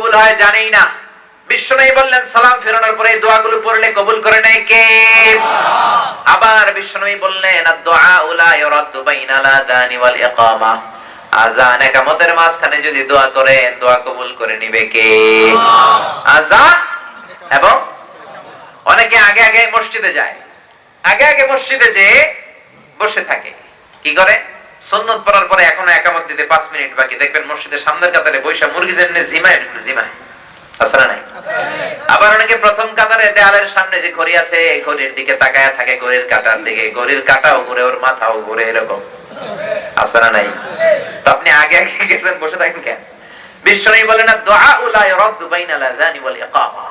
কবুল হয় জানেই না। বিশ্বনবী বললেন, সালাম ফেরানোর পরে দোয়াগুলো পড়লে কবুল করে নেয় কে? আবার বিশ্বনবী বললেন আদ-দুআ লা ইউরাদ্দু বাইনাল আযানি ওয়াল ইকামা। একামতের মাঝখানে যদি দোয়া করেন দোয়া কবুল করে নিবে কে? এবং অনেকে আগে আগে মসজিদে যায়। আগে আগে মসজিদে বসে থাকে। কি করে? সুন্নত পড়ার পরে এখনও একামত দিতে পাঁচ মিনিট বাকি। দেখবেন মসজিদের সামনের কাতারে বৈশা মুরগি জন্য জিমায় জিমায়। আবার অনেকে প্রথম কাতারে দেয়ালের সামনে যে ঘড়ি আছে, এই ঘড়ির দিকে তাকায় থাকে, ঘড়ির কাটার দিকে। ঘড়ির কাটাও ঘুরে, ওর মাথাও ঘুরে, এরকম। না নাই? তো আপনি আগে আগে গেছেন, বসে থাকেন কেন? বিশ্বনবী বলেন দোয়া উলা ইরাদ্দু বাইনাল আযানি ওয়াল ইকামা।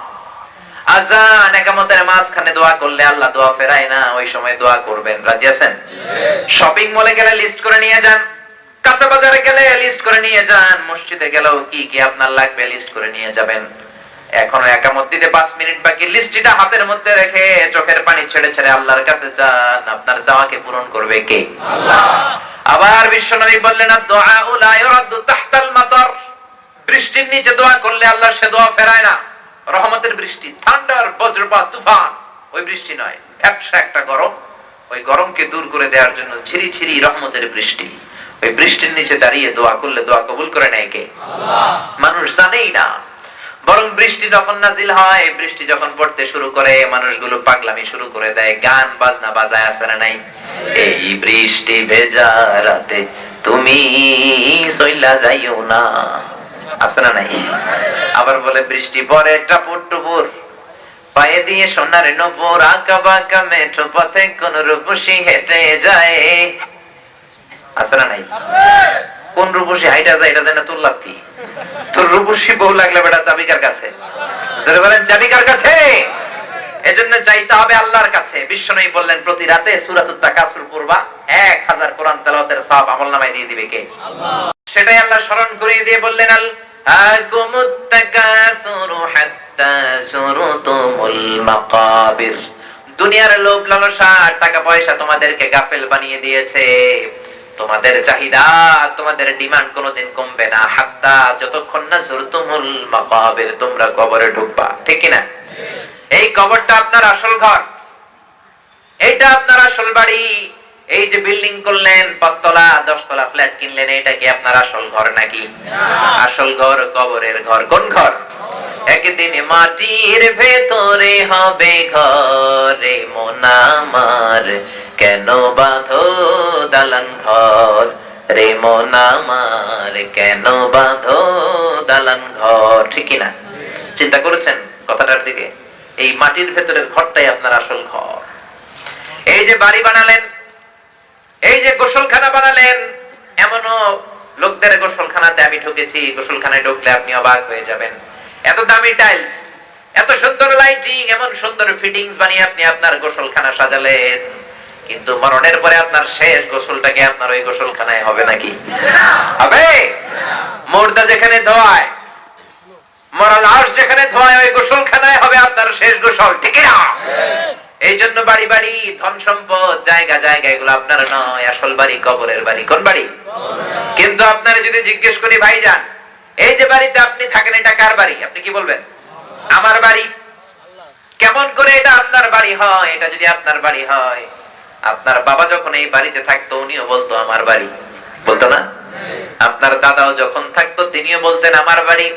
আজান একামতের মাঝখানে দোয়া করলে আল্লাহ দোয়া ফেরায় না ওই সময় দোয়া করবেন। রাজি আছেন? শপিং মলে গেলে লিস্ট করে নিয়ে যান। কাঁচা বাজারে গেলে লিস্ট করে নিয়ে যান। মসজিদে গেলেও কি কি আপনার লাগবে লিস্ট করে নিয়ে যাবেন। এখনও একামত দিতে পাঁচ মিনিট বাকি। লিস্টটা হাতের মধ্যে রেখে চোখের পানি ছেড়ে ছেড়ে আল্লাহর কাছে যান। আপনার চাওয়াকে পূরণ করবে কে? আবার বিশ্বনবী বললেন দোয়া উলা ইউরাদ্দু তাহতাল মাতার। বৃষ্টির নিচে দোয়া করলে আল্লাহ সে দোয়া ফেরায় না। রহমতের বৃষ্টি ঠান্ডার বজ্রপাত তুফান ওই বৃষ্টি নয়। ব্যবসা একটা গরম ওই গরমকে দূর করে দেওয়ার জন্য ছিরি ছিরি রহমতের বৃষ্টি। ওই বৃষ্টির নিচে দাঁড়িয়ে দোয়া করলে দোয়া কবুল করে নেয় কে? মানুষ জানেই না। বরং বৃষ্টি যখন নাজিল হয় বৃষ্টি যখন পড়তে শুরু করে মানুষগুলো পাগলামি শুরু করে দেয় গান বাজনা বাজায় আসে না নাই। এই বৃষ্টি ভেজা রাতে তুমি সইলা যাইও না। আছে না নাই? আবার বলে বৃষ্টি পরে টাপুর টুপুর পায়ে দিয়ে সোনার নপুর আঁকা বাঁকা মেঠো পথে কোন রূপসী হেঁটে যায়। আছে না নাই? কোন রূপসী হাইটা যায় এটা জানা তোর লাভ কি? তোর রূপসী বউ লাগলে বেটা চাবিকার কাছে। বলেন চাবিকার কাছে? এজন্য চাইতে হবে আল্লাহর কাছে। বিশ্বনবী বললেন প্রতি রাতে সূরাতুত তাকাসুর পড়বা। 1000 কোরআন তেলাওয়াতের সওয়াব আমলনামায় দিয়ে দিবে কে? সেটাই আল্লাহ স্মরণ করিয়ে দিয়ে বললেন আল দুনিয়ার লোভ লালসা আর টাকা পয়সা তোমাদেরকে গাফেল বানিয়ে দিয়েছে। তোমাদের চাহিদা, তোমাদের ডিমান্ড কোনোদিন কমবে না। হাত্তা যতক্ষণ না সুরতুমুল মাকাবির তোমরা কবরে ঢুকবা। ঠিক না এই কবরটা আপনার আসল ঘর। এটা আপনার আসল বাড়ি। এই যে বিল্ডিং করলেন, পাঁচতলা, দশতলা ফ্ল্যাট কিনলেন, এটা কি আপনার আসল ঘর নাকি? আসল ঘর, কবরের ঘর, কোন ঘর? একদিন মাটির ভেতরে হবে ঘরে মোনামার কেন বাঁধো দালান ঘর? রে মোনামার কেন বাঁধো দালান ঘর? ঠিক না চিন্তা করেছেন কথাটার দিকে? এই মাটির ভেতরের ঘরটাই আপনার আসল ঘর। এই যে বাড়ি বানালেন এই যে গোসলখানা বানালেন, এমনও লোকদের গোসলখানাতে আমি ঢুকেছি, গোসলখানায় ঢুকলে আপনি অবাক হয়ে যাবেন। এত দামি টাইলস এত সুন্দর লাইটিং এমন সুন্দর ফিটিংস বানিয়ে আপনি আপনার গোসলখানা সাজালেন। কিন্তু মরণের পরে আপনার শেষ গোসলটাকে আপনার ওই গোসলখানায় হবে নাকি? হবে? মুর্দা যেখানে ধোয়ায় মরা লাশ যেখানে ধোয়ায়, ওই গোসলখানায় হবে আপনার শেষ গোসল, ঠিক না এই জন্য বাড়ি বাড়ি, ধন সম্পদ, জায়গা জায়গা, এগুলো আপনার নয়। আসল বাড়ি, কবরের বাড়ি। কোন বাড়ি? কিন্তু আপনারা যদি জিজ্ঞেস করি, ভাইজান, এই যে বাড়িতে আপনি থাকেন, এটা কার বাড়ি? আপনি কি বলবেন? আমার বাড়ি। কেমন করে এটা আপনার বাড়ি হয়? এটা যদি আপনার বাড়ি হয়, আপনার বাবা যখন এই বাড়িতে থাকতো, উনিও বলতো, আমার বাড়ি। বলতো না? আপনার দাদাও যখন থাকতো, তিনিও বলতেন, আমার বাড়ি।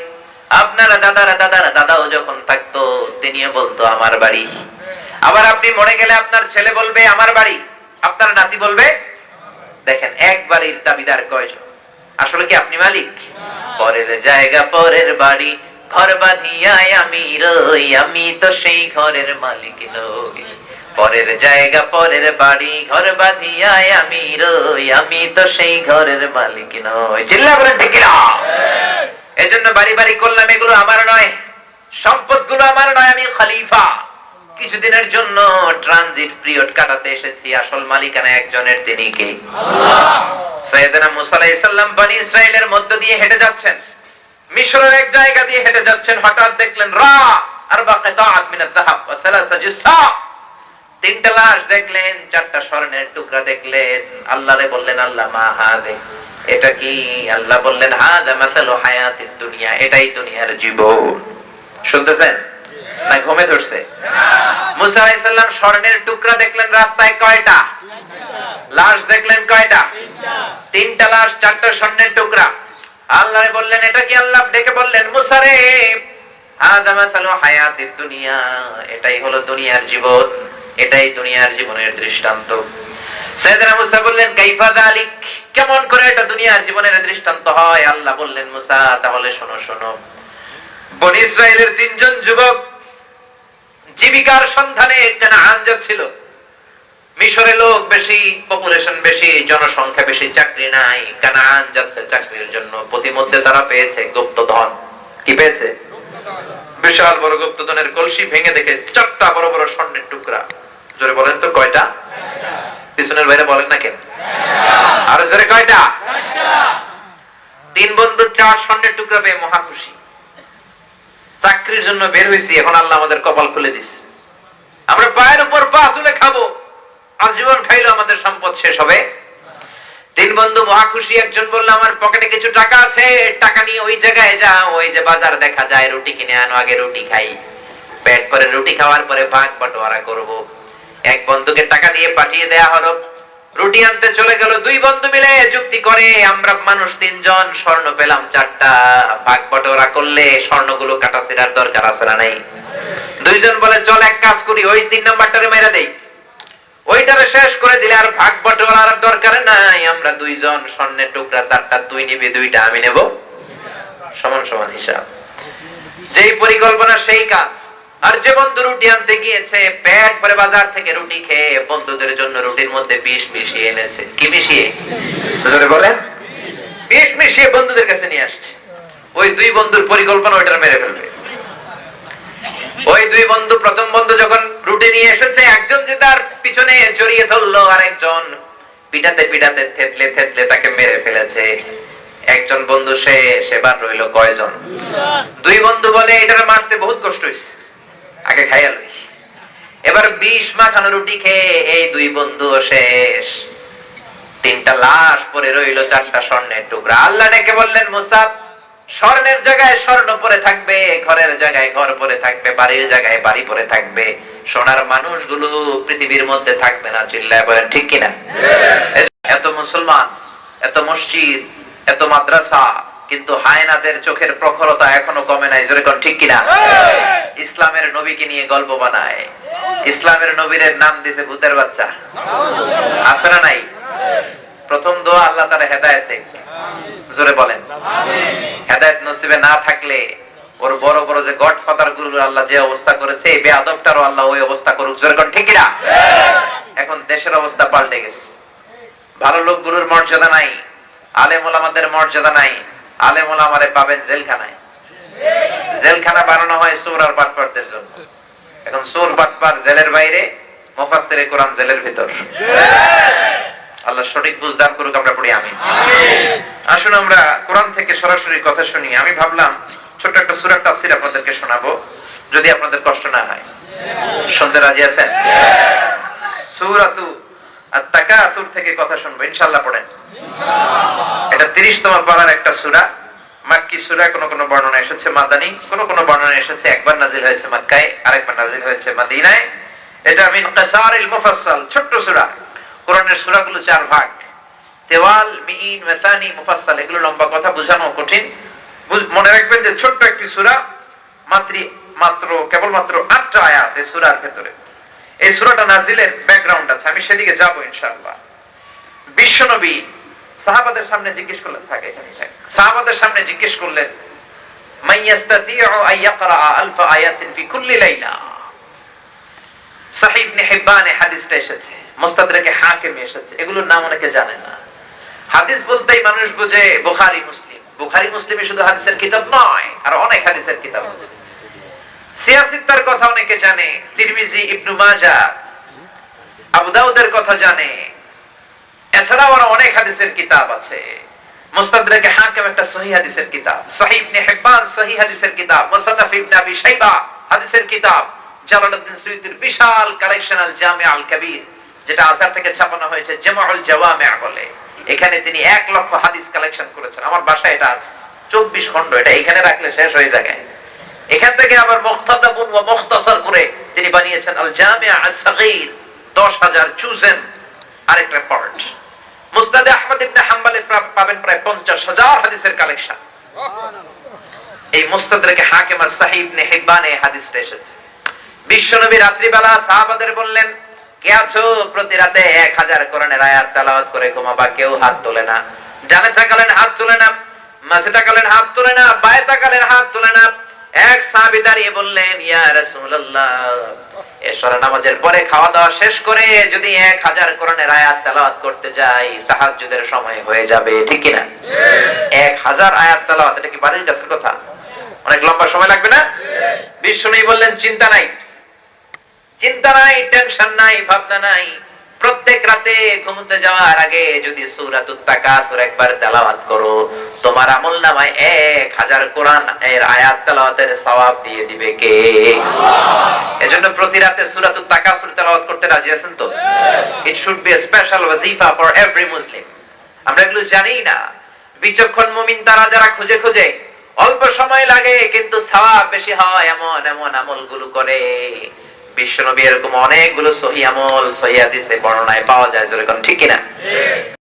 আপনারা দাদারা দাদারা, দাদাও যখন থাকতো, তিনিও বলতো, আমার বাড়ি। আবার আপনি মরে গেলে আপনার ছেলে বলবে আমার বাড়ি। আপনার নাতি বলবে দেখেন এক বাড়ির দাবিদার কয়জন? আসলে কি আপনি মালিক? পরের জায়গা পরের বাড়ি ঘর বাঁধিয়ায় আমি রই আমি তো সেই ঘরের মালিক নই। পরের জায়গা পরের বাড়ি ঘর বাঁধিয়ায় আমি রই আমি তো সেই ঘরের মালিক নই। জিল্লা বলেন ঠিক না এজন্য বাড়ি বাড়ি করলাম এগুলো আমার নয়। সম্পদগুলো আমার নয় আমি খলিফা। কিছুদিনের জন্য ট্রানজিট পিরিয়ড কাটাতে এসেছি। আসল মালিকানা একজনের তিনি কে? সৈয়দনা মুসা আলাইহিস সালাম বনি ইসরাইলের মধ্য দিয়ে হেঁটে যাচ্ছেন। মিশরের এক জায়গা দিয়ে হেঁটে যাচ্ছেন। হঠাৎ দেখলেন রা আরবা কিতাআত মিনাল যাহাব ওয়া সালাসা জুসা তিনটা লাশ দেখলেন চারটা স্বর্ণের টুকরা দেখলেন। আল্লাহরে বললেন আল্লাহ মা হাদে। এটা কি? আল্লাহ বললেন হাদা মাসালু হায়াতিদ দুনিয়া। এটাই দুনিয়ার জীবন। শুনতেছেন? না ঘুমে ধরছে। মুসা আলাইহিস সালাম স্বর্ণের টুকরা দেখলেন রাস্তায় কয়টা? লাশ দেখলেন কয়টা? তিনটা লাশ, চারটা স্বর্ণের টুকরা। আল্লাহরে বললেন, এটা কি আল্লাহ? ডেকে বললেন, মুসা রে হাদা মাসালু হায়াতিদ দুনিয়া। এটাই দুনিয়ার জীবনের দৃষ্টান্ত। বললেন কেমন করে এটা দুনিয়ার জীবনের দৃষ্টান্ত হয়? আল্লাহ বললেন, মুসা, তাহলে শোনো শোনো। তিনজন যুবক জীবিকার সন্ধানে কানাআন যাচ্ছিল মিশরে লোক বেশি পপুলেশন বেশি, জনসংখ্যা বেশি, চাকরি নাই। কানাআন যাচ্ছে চাকরির জন্য প্রতিমধ্যে তারা পেয়েছে গুপ্তধন? কি পেয়েছে? বিশাল বড় গুপ্তধনের কলসি ভেঙে দেখে চারটা বড় বড় স্বর্ণের টুকরা। জোরে বলেন তো, কয়টা? পিছনের বাইরে বলেন না কেন? আরও জোরে, কয়টা? তিন বন্ধু চার স্বর্ণের টুকরা পেয়ে মহা খুশি চাকরির জন্য বের হয়েছি, এখন আল্লাহ আমাদের কপাল খুলে দিস আমরা পায়ের উপর পা তুলে খাব। আজীবন খাইলো আমাদের সম্পদ শেষ হবে। তিন বন্ধু মহা খুশি, একজন বলল, আমার পকেটে কিছু টাকা আছে, টাকা নিয়ে ওই জায়গায় যা ওই যে বাজার দেখা যায়, রুটি কিনে আনো, আগে রুটি খাই। পেট পরে রুটি খাওয়ার পরে ভাগ বাটোয়ারা করব। এক বন্ধুকে টাকা দিয়ে পাঠিয়ে দেয়া হলো। রুটি আনতে চলে গেল দুই বন্ধু মিলে, যুক্তি করে, আমরা মানুষ তিনজন, স্বর্ণ পেলাম চারটা। ভাগ বাটোয়ারা করলে স্বর্ণগুলো কাটা ছেড়ার দরকার আছে না নাই? দুইজন বলে, চল এক কাজ করি, ওই তিন নাম্বারটারে মেরে দেই। ওইটারে শেষ করে দিলে আর ভাগ বাটোয়ারার দরকার নাই। আমরা দুইজন স্বর্ণের টুকরা চারটা, তুই নিবি দুইটা, আমি নেব। সমান সমান হিসাব। যেই পরিকল্পনা, সেই কাজ। আর যে বন্ধু রুটি আনতে গিয়েছে পেট পরে বাজার থেকে রুটি খেয়ে বন্ধুদের জন্য রুটির মধ্যে বিষ মিশিয়ে এনেছে। কি মিশিয়ে? জোরে বলেন। বিষ মিশিয়ে বন্ধুদের কাছে নিয়ে আসছে। ওই দুই বন্ধুর পরিকল্পনা ওইটার মেরে ফেলবে। ওই দুই বন্ধু, প্রথম বন্ধু যখন রুটি নিয়ে এসেছে, একজন যে তার পিছনে জড়িয়ে ধরলো আর একজন পিটাতে পিটাতে থেতলে থেতলে তাকে মেরে ফেলেছে। একজন বন্ধু সে, সেবার রইল কয়জন? দুই বন্ধু বলে, এটারে মারতে বহুত কষ্ট হয়েছে আগে খাইয়া লই। এবার বিষ মাখানো রুটি খেয়ে এই দুই বন্ধু শেষ। তিনটা লাশ পরে রইল চারটা স্বর্ণের টুকরা। আল্লাহ ডেকে বললেন মুসাফ স্বর্ণের জায়গায় স্বর্ণ পরে থাকবে ঘরের জায়গায় ঘর পরে থাকবে বাড়ির জায়গায় বাড়ি পরে থাকবে। সোনার মানুষগুলো পৃথিবীর মধ্যে থাকবে না। চিল্লায় বলেন ঠিক কিনা? এত মুসলমান এত মসজিদ এত মাদ্রাসা কিন্তু হায়নাদের চোখের প্রখরতা এখনও কমে নাই। জোরে কোন ঠিক কিনা? ইসলামের নবীকে নিয়ে গল্প বানায়। ইসলামের নবীর নাম দিছে ভূতের বাচ্চা। আছে না নাই? প্রথম দোয়া আল্লাহ তারা হেদায়েত দেখ জোরে বলেন। হেদায়েত নসিবে না থাকলে ওর বড় বড় যে গড ফাদার গুরুর আল্লাহ যে অবস্থা করেছে এই বেয়াদবটারও আল্লাহ ওই অবস্থা করুক। জোরে কোন ঠিক কিনা? এখন দেশের অবস্থা পাল্টে গেছে। ভালো লোকগুলোর মর্যাদা নাই আলেম ওলামাদের মর্যাদা নাই। আলেম ওলামারে পাবেন জেলখানায়। জেলখানা বানানো হয় চোর আর বাটপারদের জন্য। এখন চোর বাটপার জেলের বাইরে, মুফাসসিরে কোরআন জেলের ভিতর। আল্লাহ সঠিক বুঝদান করুক, আমরা পড়ি আমি আসুন আমরা কোরআন থেকে সরাসরি কথা শুনি। আমি ভাবলাম ছোট একটা সূরার তাফসীর আপনাদেরকে শোনাবো, যদি আপনাদের কষ্ট না হয়। শুনতে রাজি আছেন? সূরাতু আত-তাকাসুর থেকে কথা শুনব, ইনশাআল্লাহ পড়েন। এটা 30 তম পারার একটা সূরা। মাক্কি সূরা কোন কোন বর্ণনা এসেছে মাদানী, কোন কোন বর্ণনা এসেছে একবার নাজিল হয়েছে মক্কায়, আরেকবার নাজিল হয়েছে মদিনায়। এটা মিন কাসারিল মুফাসসাল, ছোট্ট সূরা। কোরআনের সূরাগুলো চার ভাগ। তেওয়াল মুফাসসাল, এগুলো লম্বা কথা, বোঝানো কঠিন। মনে রাখবেন যে ছোট্ট একটি সূরা মাত্র মাত্র, কেবলমাত্র আটটা আয়াত এই সূরার ভেতরে। এই সূরাটা নাজিলের ব্যাকগ্রাউন্ড আছে, আমি সেদিকে যাব ইনশাআল্লাহ। বিশ্বনবী হাদিস বলতেই মানুষ বুঝে, বুখারী, মুসলিম। বুখারী মুসলিমে শুধু হাদিসের কিতাব নয়, আর অনেক হাদিসের কিতাব আছে। কথা অনেকে জানে, তিরমিজি, ইবনু মাজা আবু দাউদের কথা জানে এছাড়াও আরও অনেক হাদিসের কিতাব আছে। মুস্তাদরাকে হাকিম একটা সহিহ হাদিসের কিতাব, সহিহ ইবনে হিব্বান সহিহ হাদিসের কিতাব ইবনে আবি শাইবা হাদিসের কিতাব, জালালউদ্দিন সুয়ুতির বিশাল আল আল যেটা আসার থেকে ছাপানো হয়েছে জামাউল জাওয়ামি বলে। এখানে তিনি এক লক্ষ হাদিস কালেকশন করেছেন। আমার বাসায় এটা আছে। চব্বিশ খন্ড এটা এখানে রাখলে শেষ হয়ে যায়। এখান থেকে আবার মুখতাদাবুন ওয়া মুখতাসার করে তিনি বানিয়েছেন আল জামিয়া আস সাগীর 10000 চুজেন আরেকটা পার্ট মুসনাদে আহমদ ইবনে হাম্বলে পাবেন প্রায় 50000 হাদিসের কালেকশন এই মুস্তাদরাকে হাকিম আর ইবনে হিব্বানে এই হাদিসটা এসেছে। বিশ্বনবী রাত্রিবেলা সাহাবাদের বললেন কে আছো? প্রতি রাতে এক হাজার কোরআনের আয়াত তেলাওয়াত করে ঘুমাবা কেউ হাত তোলে না। জানে তাকালেন হাত তোলে না। মাঝে তাকালেন হাত তোলে না। বায়ে তাকালেন হাত তোলে না। এক সাহাবী দাঁড়িয়ে বললেন ইয়া রাসূলুল্লাহ এশারা নামাজের পরে খাওয়া দাওয়া শেষ করে যদি এক হাজার কোরআনের আয়াত তেলাওয়াত করতে যাই তাহাজ্জুদের সময় হয়ে যাবে ঠিক কি না এক হাজার আয়াত তেলাওয়াত এটা কি বাড়ির কাছের কথা? অনেক লম্বা সময় লাগবে না? বিষ্ণু বললেন চিন্তা নাই চিন্তা নাই টেনশন নাই ভাবনা নাই প্রত্যেক রাতে ঘুমোতে যাওয়ার আগে যদি সূরাতুত তাকাসুর একবার তেলাওয়াত করো, তোমার আমল নামায় এক হাজার কোরআন এর আয়াত তেলাওয়াতের সওয়াব দিয়ে দিবে কে? এজন্য প্রতি রাতে সূরাতুত তাকাসুর তেলাওয়াত করতে রাজি আছেন তো? ইট শুড বি স্পেশাল ওয়াজিফা ফর এভরি মুসলিম আমরা এগুলো জানি না। বিচক্ষণ মুমিন তারা যারা খুঁজে খুঁজে, অল্প সময় লাগে কিন্তু সওয়াব বেশি হয় এমন এমন আমলগুলো করে। বিশ্বনবী এরকম অনেকগুলো সহি আমল সহি বর্ণনায় পাওয়া যায় যেরকম ঠিক কিনা?